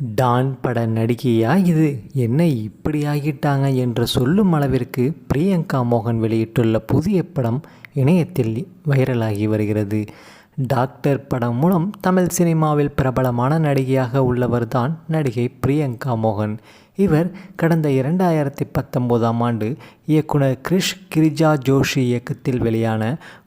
Don பட நடிகையா இது? என்ன இப்படி ஆகிட்டாங்க என்று சொல்லும் அளவிற்கு பிரியங்கா மோகன் வெளியிட்டுள்ள புதிய படம் இணையத்தில் வைரலாகி வருகிறது. டாக்டர் படம் மூலம் தமிழ் சினிமாவில் பிரபலமான நடிகையாக உள்ளவர்தான் நடிகை பிரியங்கா மோகன். இவர் கடந்த இரண்டாயிரத்தி பத்தொம்போதாம் ஆண்டு இயக்குனர் கிரிஷ் கிரிஜா ஜோஷி இயக்கத்தில் வெளியான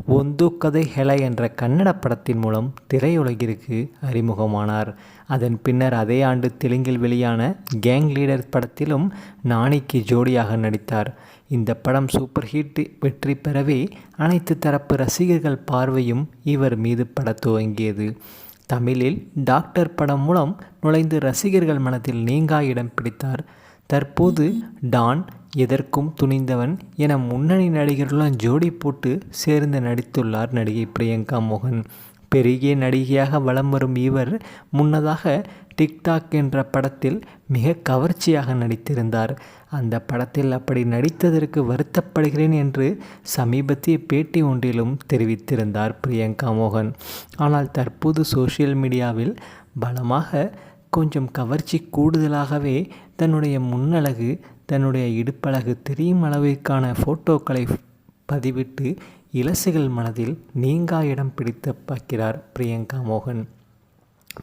ஒந்து கதை ஹெல என்ற கன்னட படத்தின் மூலம் திரையுலகிற்கு அறிமுகமானார். அதன் பின்னர் அதே ஆண்டு தெலுங்கில் வெளியான கேங் லீடர் படத்திலும் நாணிக்கு ஜோடியாக நடித்தார். இந்த படம் சூப்பர் ஹிட் வெற்றி பெறவே அனைத்து தரப்பு ரசிகர்கள் பார்வையும் இவர் மீது படத் துவங்கியது. தமிழில் டாக்டர் படம் மூலம் நுழைந்து ரசிகர்கள் மனதில் நீங்கா இடம் பிடித்தார். தற்போது டான் எதற்கும் துணிந்தவன் என முன்னணி நடிகர்களுடன் ஜோடி போட்டு சேர்ந்து நடித்துள்ளார் நடிகை பிரியங்கா மோகன். பெரிய நடிகையாக வலம் வரும் இவர் முன்னதாக டிக்டாக் என்ற படத்தில் மிக கவர்ச்சியாக நடித்திருந்தார். அந்த படத்தில் அப்படி நடித்ததற்கு வருத்தப்படுகிறேன் என்று சமீபத்திய பேட்டி ஒன்றிலும் தெரிவித்திருந்தார் பிரியங்கா மோகன். ஆனால் தற்போது சோஷியல் மீடியாவில் பலமாக கொஞ்சம் கவர்ச்சி கூடுதலாகவே தன்னுடைய முன்னழகு தன்னுடைய இடுப்பழகு தெரியும் அளவிற்கான ஃபோட்டோக்களை பதிவிட்டு இலசுகள் மனதில் நீங்கா இடம் பிடித்து பார்க்கிறார் பிரியங்கா மோகன்.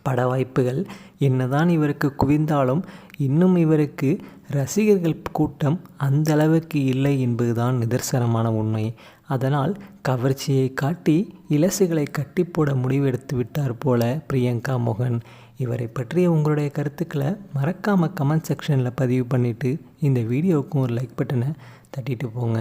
பட வாய்ப்புகள் என்னதான் இவருக்கு குவிந்தாலும் இன்னும் இவருக்கு ரசிகர்கள் கூட்டம் அந்த அளவுக்கு இல்லை என்பதுதான் நிதர்சனமான உண்மை. அதனால் கவர்ச்சியை காட்டி இலசுகளை கட்டி போட முடிவெடுத்து விட்டார் போல பிரியங்கா மோகன். இவரை பற்றிய உங்களுடைய கருத்துக்களை மறக்காமல் கமெண்ட் செக்ஷனில் பதிவு பண்ணிவிட்டு இந்த வீடியோவுக்கும் ஒரு லைக் பட்டனை தட்டிட்டு போங்க.